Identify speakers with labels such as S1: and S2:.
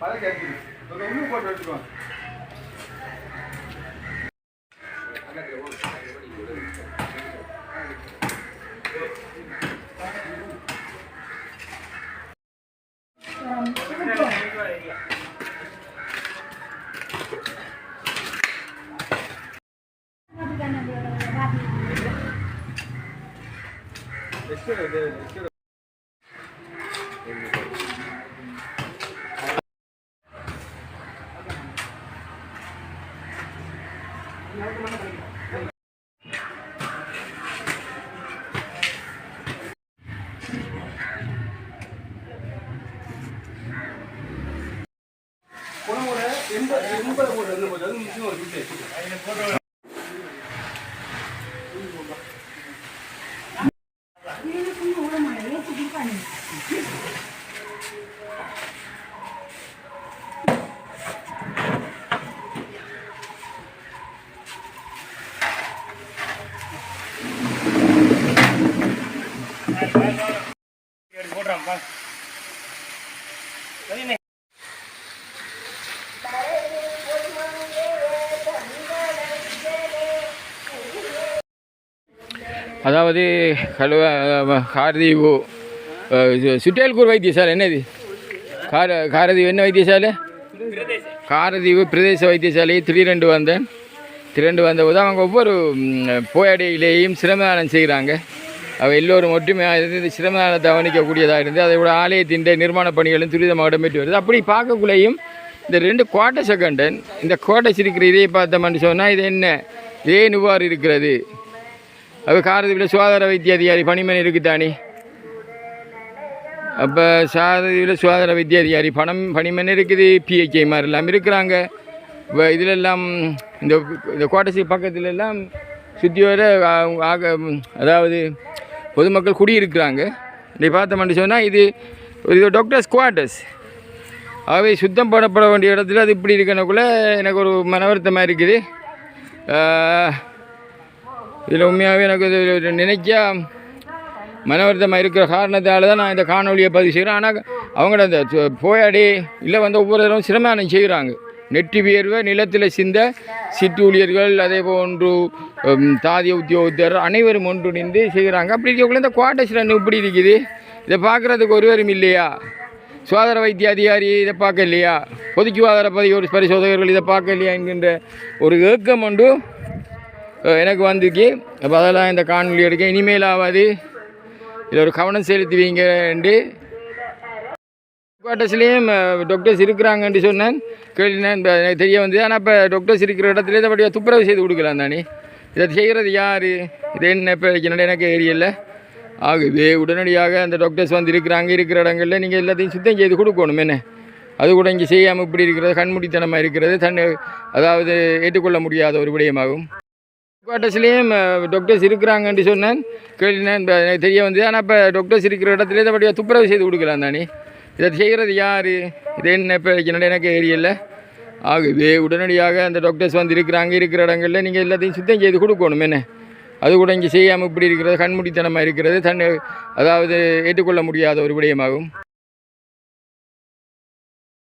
S1: இருக்குது ஒரு உள்ளு போட்டு எடுத்துக்கோ உணவோட எண்பது எண்பது போட்டு வந்து போச்சு அது முக்கியம் ஒரு வீட்டு.
S2: அதாவது கழுவ காரதீவு சுட்டேல்கூர் வைத்தியசாலை என்னது? கார காரதீவு என்ன வைத்தியசாலை? காரதீவு பிரதேச வைத்தியசாலையை திடீரெண்டு வந்தேன். திரண்டு வந்தபோது அவங்க ஒவ்வொரு போயடையிலேயும் சிரமதானம் செய்கிறாங்க. அவ எல்லோரும் ஒற்றுமையாக இருந்து இந்த கவனிக்கக்கூடியதாக இருந்து அதை விட ஆலயத்தின் நிர்மாண பணிகளும் துரிதமாக இடம்பெற்று வருது. அப்படி பார்க்கக்குள்ளேயும் இந்த ரெண்டு கோட்டை செகண்டன் இந்த கோட்டை சிரிக்கிற இதையை பார்த்தோம்னு சொன்னால் இது என்ன? இதே நுவார் இருக்கிறது? அப்போ காரதீவில் சுகாதார வைத்திய அதிகாரி பணிமனை இருக்குதானே? அப்போ சாரதியில் சுகாதார வைத்திய அதிகாரி பணம் பணிமனை இருக்குது பிஹெச்ஐ மாதிரிலாம் இருக்கிறாங்க. இப்போ இதிலெல்லாம் இந்த இந்த கோட்டசி பக்கத்துலெல்லாம் சுற்றி வர ஆக அதாவது பொதுமக்கள் குடியிருக்கிறாங்க. இதை பார்த்தோம்னு சொன்னால் இது இது டாக்டர்ஸ் குவார்ட்டர்ஸ் ஆகவே சுத்தம் பண்ணப்பட வேண்டிய இடத்துல அது இப்படி இருக்கனக்குள்ளே எனக்கு ஒரு மனவருத்தமாக இருக்குது. இதில் உண்மையாகவே எனக்கு இது ஒரு நினைச்சா இருக்கிற காரணத்தால் தான் நான் இந்த காணொலியை பதிவு செய்கிறேன். ஆனால் அவங்கள அந்த போயாடி இல்லை வந்து ஒவ்வொரு தடவை சிரமம் செய்கிறாங்க நெற்றி வியர்வை நிலத்தில் சிந்த சிற்றூழியர்கள் அதே போன்று தாதிய உத்தியோகத்தர் அனைவரும் ஒன்றிணைந்து செய்கிறாங்க. அப்படி இருக்கக்குள்ள இந்த குவார்டர்ஸில் இப்படி இருக்குது. இதை பார்க்குறதுக்கு ஒருவரும் இல்லையா? சுகாதார வைத்திய அதிகாரி இதை பார்க்க இல்லையா பொது சுகாதார பதிவு பரிசோதகர்கள் இதை பார்க்க இல்லையா என்கின்ற ஒரு ஏக்கம் ஒன்று எனக்கு வந்துக்கு அப்போ அதெல்லாம் இந்த காணொலி எடுக்க இனிமேலாவது இதில் ஒரு கவனம் செலுத்துவீங்க என்று. குவார்ட்டர்ஸ்லேயும் டாக்டர்ஸ் இருக்கிறாங்கன்னு சொன்னேன். கேள்வினேன் எனக்கு தெரிய வந்தது. ஆனால் இப்போ டாக்டர்ஸ் இருக்கிற இடத்துல இதை அப்படியே துப்புரவு செய்து கொடுக்கலாம் தானே? இதை செய்கிறது யார்? இது என்ன இப்போ என்னோட எனக்கு தெரியல ஆகுது உடனடியாக அந்த டாக்டர்ஸ் வந்து இருக்கிறாங்க இருக்கிற இடங்களில் நீங்கள் எல்லாத்தையும் சுத்தம் செய்து கொடுக்கணும். என்ன? அது கூட இங்கே செய்யாமல் இப்படி இருக்கிறது கண்மூடித்தனமாக இருக்கிறது தன் அதாவது ஏற்றுக்கொள்ள முடியாத ஒரு விடயமாகும். குவார்ட்டர்ஸ்லேயும் டாக்டர்ஸ் இருக்கிறாங்கன்னு சொன்னேன். கேள்வினேன் எனக்கு தெரிய வந்தது. ஆனால் இப்போ டாக்டர்ஸ் இருக்கிற இடத்துல இதை படியாக துப்புரவு செய்து கொடுக்கலாம் தானே? இதை செய்கிறது யார்? இது என்ன இப்போ என்னோட எனக்கு தெரியல ஆகவே உடனடியாக அந்த டாக்டர்ஸ் வந்து இருக்கிறாங்க இருக்கிற இடங்களில் நீங்கள் எல்லாத்தையும் சுத்தம் செய்து கொடுக்கணும் என்ன? அது கூட இங்கே செய்யாமல் இப்படி இருக்கிறது கண்மூடித்தனமாக இருக்கிறது தன்னை அதாவது ஏற்றுக்கொள்ள முடியாத ஒரு விடயமாகும்.